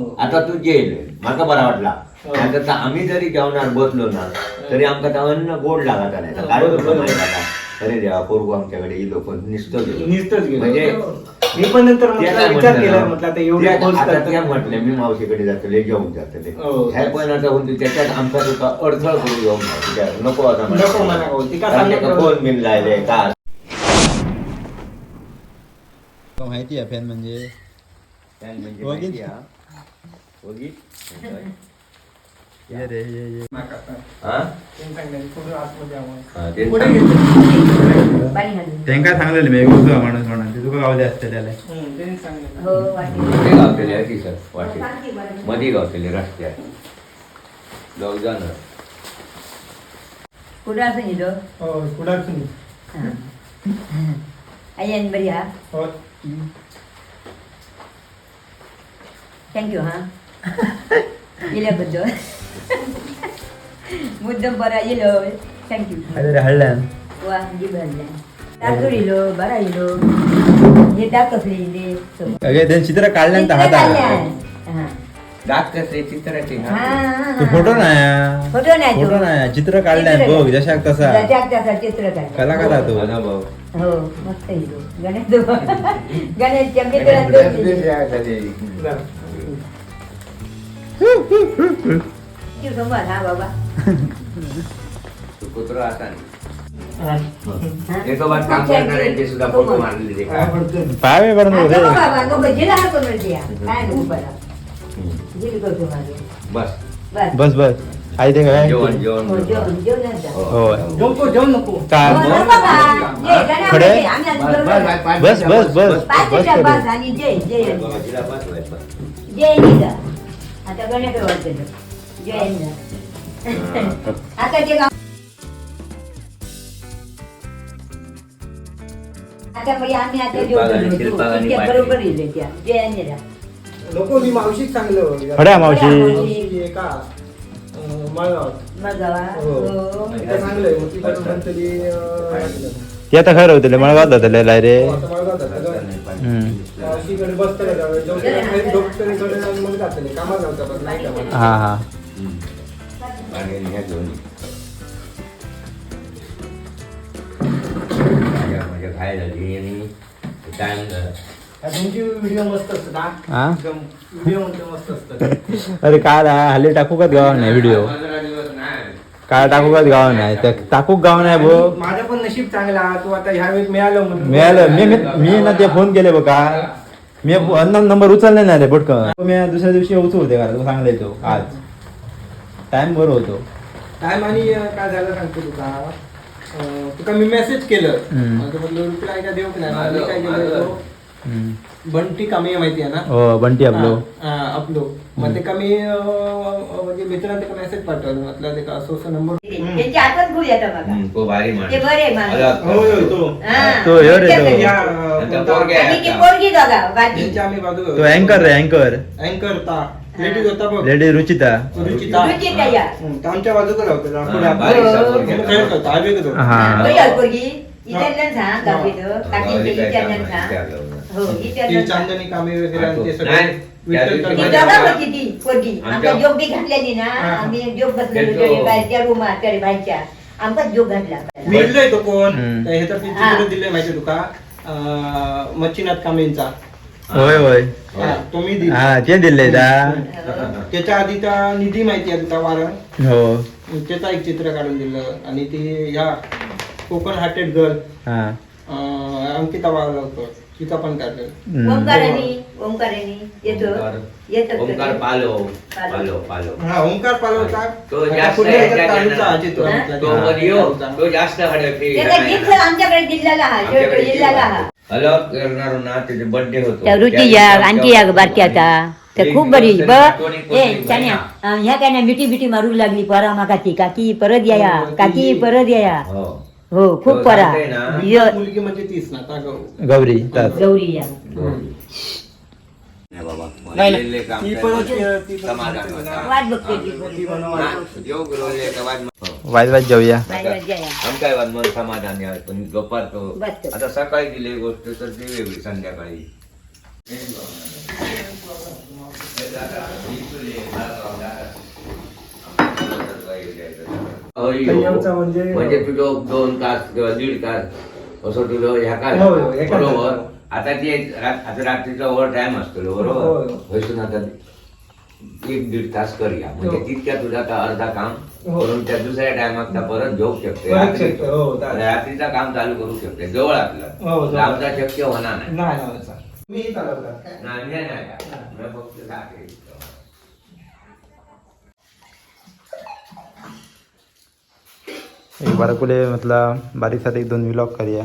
हो. आता तू जेल माका बरा वाटला हो. नाहीतर तर आम्ही जरी जेवणार बसलो ना तरी आमका अन्न गोड लागत नाही. माहिती का? अरे देवा पोरगू आमच्याकडे येलो पण नुसतंच गेलो. म्हणजे मी पण नंतर विचार केला म्हटलं आता एवढे म्हटले मी मावशीकडे जातले घेऊन जातले हो. ह्या पण आता होती त्याच्यात आमचा तुका अडथळ नाही. त्या नको आता नको हो. कोण बिन लायले का माहिती आहे फॅन म्हणजे त्या म्हणजे बघीन? ये रे ये ये. हा? त्यांनी. हा, सांगलेलं मी उजवा माणूस म्हणून ते तुका गावले असते त्याला गावतेले आहे ती सर वाटे मध्ये गावतेले रस्त्यात जाऊ जाणार हो. आई बरी हा हो. थँक्यू हा मुद्दम बरा येलो. थँक्यू अरे रे हळल्यान. वा जी भरल्या. तांदूळ येलो बरा येलो. हे दाखवले इले अगे ते चित्र काढल्यान तर हातात. दात कसले चित्राचे हा? तो फोटो नाही फोटो नाही तो. फोटो नाही चित्र काढल्यान चित्र बघ जशाक तसा. जशाक तसा चित्र काढ. कलाकार हा तो. अनुभव. हो मस्त गणेश गणेश हा कुत्रा असा नाही. हा. हा? एका बात काम करणाऱ्यांचे सुद्धा फोटो मारलेले ते काय काय पडतं? पाय बरं हा, रे नको बाबा नको जिला हा करून द्या काय नको बरा हम्म. जिल करतो मागे बस बस बस बस आई ते काय जेवण जेवण हो जेवण जेवण जा. हो. हो. जेवू नको, जेवू नको. हो, काय नको बाबा. जे, गणा खडे? आता गणेश वाटतं जय निघा आता ते आम्ही जेवतो. बरोबर त्या नको मी चांगलं मावशी. एका चांगलं. ते आता खरं होतं मळगावात होतं रे रे. हो. मावशीकडे बसतं कामाला पण नाही कामाला. हा हा. हम्म. आणि ह्या दोन्ही माझ्या माझ्या खायला झाली आणि काय म्हणलं, हा, तुमची व्हिडिओ मस्त असतात हा? हा? एकदम व्हिडिओ म्हणजे मस्त असतात अरे काल हा, हल्ली टाकू का गाव नाही व्हिडिओ पंधरा दिवस नाही. काल टाकू का गाव नाही. त्या टाकू गाव नाही भो माझं पण नशीब चांगला तू आता ह्या वेळेस मिळालं म्हणून. मिळालं. मी मी- मी ना ते फोन केले बघा. मी अन्न नंबर उचलले नाही रे पटकन मी दुसऱ्या दिवशी उचल होते का तू सांगले तो आज टाइम बरोबर होतो टाइम आणि काय झालं सांगतो तुका अं, तुका मी मेसेज केलं हम्म. माझं म्हटलं रिप्लाय काय देऊ की नाही मी काय केलं तो हम्म. बंटी कमी माहिती आहे ना हो बंटी आपलो हा, हा, आपलो मग ते कमी म्हणजे मित्रांनी ते मेसेज पाठवलं म्हटलं ते का असं असं नंबर त्यांची आठवण खूप येतं बघा हम्म, तो भारी माणूस. ते बरे माणूस. अलग. हो, हो, तो. हा. तो रे तो. त्यांच्या पोरगे ती आता. पोरगी बघा बाजी त्यांच्या आम्ही बाजू तो अँकर रे अँकर अँकर ता. लेडीज होता बघ. लेडी रुचिता. रुचिता. या. आमच्या बाजूला होता हा, पुढे. पोरगा. आपण खेळत होता होता. पोरगी. सांग सांग ती. सांग. चांदणी कामे वगैरे आणि ते नाही, त्या विठ्ठल दिवशी ती पोरगी. आमच्या जोग बी घातलेली ना हा. आम्ही जोग बसलेलो तरी बाहेरच्या रूमात तरी बाहेरच्या. जोग घातला. मिळलंय तो कोण. त्या हा. चित्र दिलंय माहिती तुका. मच्छीनाथ कामेंचा होय होय. हा, तो दिला. हा ते दिले दा. त्याच्या आधीचा निधी माहिती आहे तुका वारण हो. त्याचा एक चित्र काढून दिलं आणि ती ह्या कोकण हार्टेड गर्ल हा. अंकिता वाघ होतो. तिचा पण काढलं. हम्म. ओंकाराने ओंकाराने येतो. ओंकार- येतो पालो. पालो. पालो हा तो आता जास्त. तो. तो जास्त हडपी आमच्याकडे हा हा. करणार ना त्याचे बर्थडे होतो. त्या रुची या आणखी या बारक्याचा तर एक खूप बरी. ब ए चान्या ह्या काय ना मिठी मिठी मारू लागली परा माकाची काकी परत या या. हो, ती- काकी परत या या. हो. हो खूप तो परा. मुलगी म्हणजे ना ता. गौरी. गौरी या. नाही बाबा नाही काम ती काय? परत ती परत समाधान होता. वाट बघते ती. हा, का वाद हो. जाऊया. जया. आम काय वाद मन समाधान आहे पण दुपार तो बस. आता सकाळी दिली गोष्ट तर ती वेगळी संध्याकाळी. संयमचा म्हणजे- म्हणजे तुझं दोन तास किंवा दीड तास असं तुझं ह्या काय हो, हो, एका बरोबर. तासात. आता ते आता रात्रीचा ओव्हर टाइम असतो हो, बरोबर आता एक दीड तास करूया. म्हणजे हो. तितक्या तुझा आता अर्धा काम हो. करून त्या दुसऱ्या टायमात परत झोप शकते. परत रात्री- शकते, हो. रात्रीचा काम चालू करू शकते. जवळ हो, आपलं. लांबचा शक्य होणार नाही. फक्त. एक बारकुले मतलब बारीक सारीक दोन व्लॉग करूया.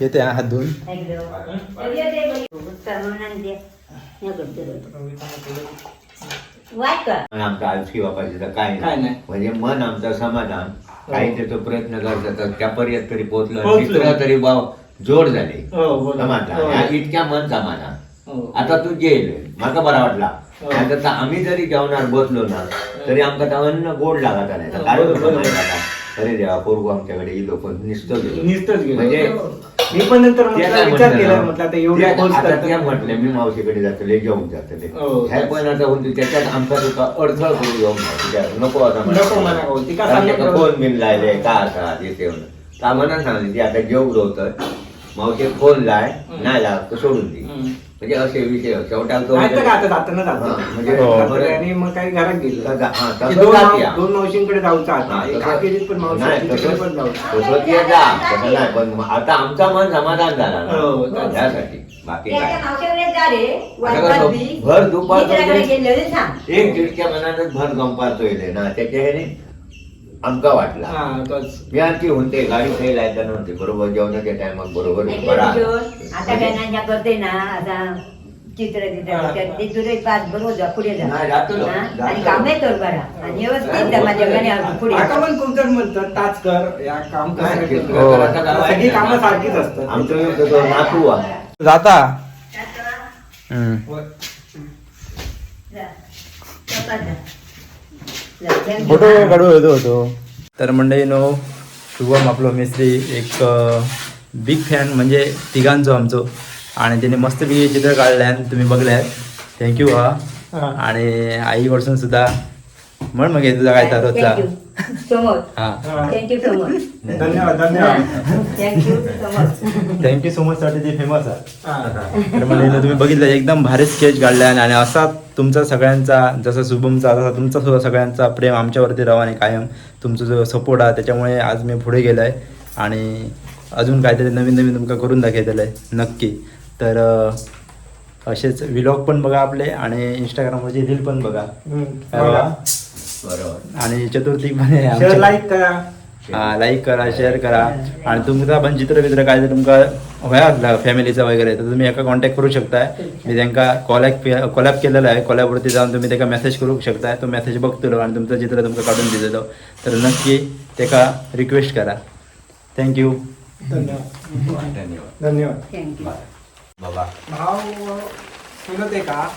येते हा हात धुवून हे आमचा बापाची तर काय काय नाही. म्हणजे मन आमचं समाधान. काही त्याचा प्रयत्न करतात त्यापर्यंत तरी पोहोचलं. मित्र तरी भाव जोड झाले. हो. समाधान. हो. या इतक्या मन समाधान. हो. आता तू जेल मला बरा वाटला. हो. आम्ही जरी जेवणार बसलो ना तरी आमका त्या अन्न गोड लागत नाही. अरे देवा पोरगू आमच्याकडे येलो पण निसतो गेलो नुसतंच गेलो. म्हणजे मी पण नंतर म्हटलं, विचार केला म्हटलं आता एवढे ते पोस्ट आता करतात. त्या म्हटले मी मावशीकडे जातले जेवून जातले हो. ह्या पण आता होती त्याच्यात आमचा तुका अडथळ करू नाही. नको आता नको म्हणा. ती का कारण सांगत त्याका राहू. फोन बिन लायले का असा येते म्हणून का म्हणा सांगली ती आता जेव होत मावशी फोन लाय. नाही लाव तर सोडून दे हम्म. म्हणजे असे विषय तो तर आता जाताना जातो. हा, म्हणजे हो. जाताना आणि मग काही घरात गेलो हा, तसं दोन जाती हा. दोन मावशींकडे जाऊचा आता हा, एक पण मावशी नाही, आहे, तिकडे तसं- पण जाऊ तसं ते जा तसं नाही पण मग आता आमचा मन समाधान झाला ना हो, चालेल. त्यासाठी बाकी त्याच्या काय मावशीकडे जा रे. आता वाटपात कसं बी. भर दुपार मित्राकडे म्हणजे- गेलेलं सांग. एक दीडच्या मनातच भर गंपातो येते ना त्याच्या ह्याने आमका वाटला हा. मी आणखी होते गाडी फेल आहे नव्हते बरोबर जेवणाच्या टायमाक बरोबर बरा? आता करते ना आता चित्र चित्र. ते तुझे पाच बरोबर जा पुढे जा नाही, जातो ना, हा? जातो. आणि काम कर बरा आणि व्यवस्थित जा माझ्या गाणी पुढे आता पण तुमचं म्हणतात ताच कर या काम नाही, हो. सगळी. कामं सारखीच असतात आमचं एक तो नातू आहे जाता हम्म. जा. चौकात जा. फोटो काढू येतो होतो तर मंडळी नो शुभम आपलो मिस्त्री एक बिग फॅन म्हणजे तिघांचो आमचो. आणि त्याने मस्तपैकी चित्र काढल्यान तुम्ही बघल्यात थँक्यू हा. हा. आणि आईकडसून सुद्धा म्हण मग तुझा काय तर रोजचा. धन्यवाद धन्यवाद. थँक्यू सो मच साठी ते फेमस आहे. तर तुम्ही बघितलं एकदम भारी स्केच काढला आणि असा तुमचा सगळ्यांचा जसं शुभमचा तसा तुमचा सुद्धा सगळ्यांचा प्रेम आमच्यावरती राहा आणि कायम. तुमचा जो सपोर्ट आहे त्याच्यामुळे आज मी पुढे गेलो आहे आणि अजून काहीतरी नवीन नवीन तुमका करून दाखवलेलं आहे नक्की. तर असेच विलॉग पण बघा आपले आणि इंस्टाग्रामवरचे रील पण बघा? बरोबर. आणि चतुर्थी पण आहे शेअर आमच्या- लाईक करा. हा लाईक करा शेअर करा. आणि तुमचा पण चित्र बित्र काय ते तुमका व्हाया फॅमिलीचा वगैरे तर तुम्ही एका कॉन्टॅक्ट करू शकताय. मी त्यांना कॉलॅप कॉलॅप केलेला आहे. कॉलॅपवरती जाऊन तुम्ही त्याला मेसेज करू शकताय. तो मेसेज बघतो आणि तुमचं चित्र तुमका काढून दिलेलो. तर नक्की त्याका रिक्वेस्ट करा. थँक्यू धन्यवाद. धन्यवाद. धन्यवाद. You. बाबा. भाव चुलत आहे का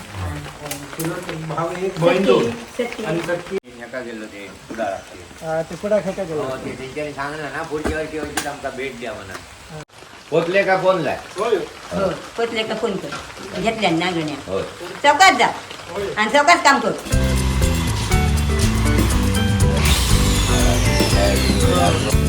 चुलत भाव एक. बहीण दोन सत्य. आणि सख्खी नका गेलो ते लागते अं, ते कुठं खेळता गेलो हो, ते त्यांच्यानी सांगलं ना पुढच्या वर्षी वर्षी आमका भेट द्या म्हणा पोचले का फोन लाय होय. हो. पोचले का फोन कर घेतल्या ना गण्या होय चौकात जा. होय. आणि चौकात काम कर. Thank you.